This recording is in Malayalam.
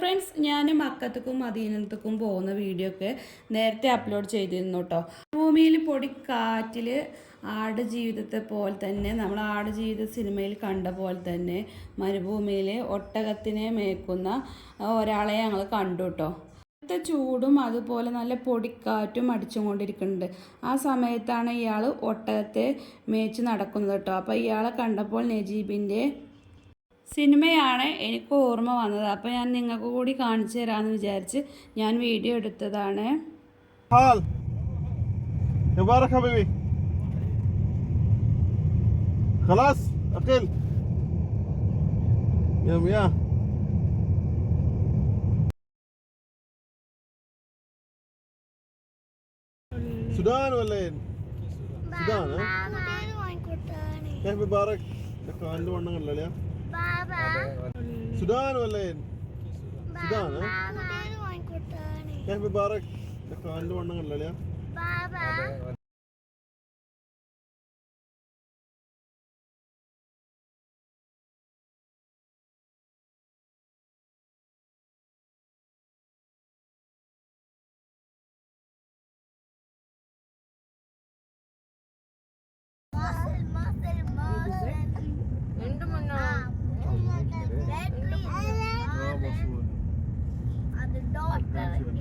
ഫ്രണ്ട്സ് ഞാൻ മക്കത്തേക്കും മദീനത്തേക്കും പോകുന്ന വീഡിയോ ഒക്കെ നേരത്തെ അപ്ലോഡ് ചെയ്തിരുന്നു കേട്ടോ ഭൂമിയിൽ പൊടി കാറ്റിൽ ആട് ജീവിതത്തെ പോലെ തന്നെ നമ്മൾ ആട് ജീവിത സിനിമയിൽ കണ്ട പോലെ തന്നെ മരുഭൂമിയിൽ ഒട്ടകത്തിനെ മേക്കുന്ന ഒരാളെ ഞങ്ങൾ കണ്ടു കേട്ടോ ഇന്നത്തെ ചൂടും അതുപോലെ നല്ല പൊടിക്കാറ്റും അടിച്ചുകൊണ്ടിരിക്കുന്നുണ്ട് ആ സമയത്താണ് ഇയാൾ ഒട്ടകത്തെ മേച്ച് നടക്കുന്നത് കേട്ടോ അപ്പോൾ ഇയാളെ കണ്ടപ്പോൾ നജീബിന്റെ സിനിമയാണ് എനിക്ക് ഓർമ്മ വന്നത്. അപ്പോൾ ഞാൻ നിങ്ങൾക്ക് കൂടി കാണിച്ചു തരാമെന്ന് വിചാരിച്ച് ഞാൻ വീഡിയോ എടുത്തതാണ്. സുഡാൻ വല്ലേ സുഡാൻ വണ്ണം കണ്ടല്ലേ? സുഡാൻ വല്ലേ സുഡാൻ ഹാപ്പി ബാറക് എന്റെ വണ്ണം കണ്ടല്ലേ ಆಗ್ತವೆ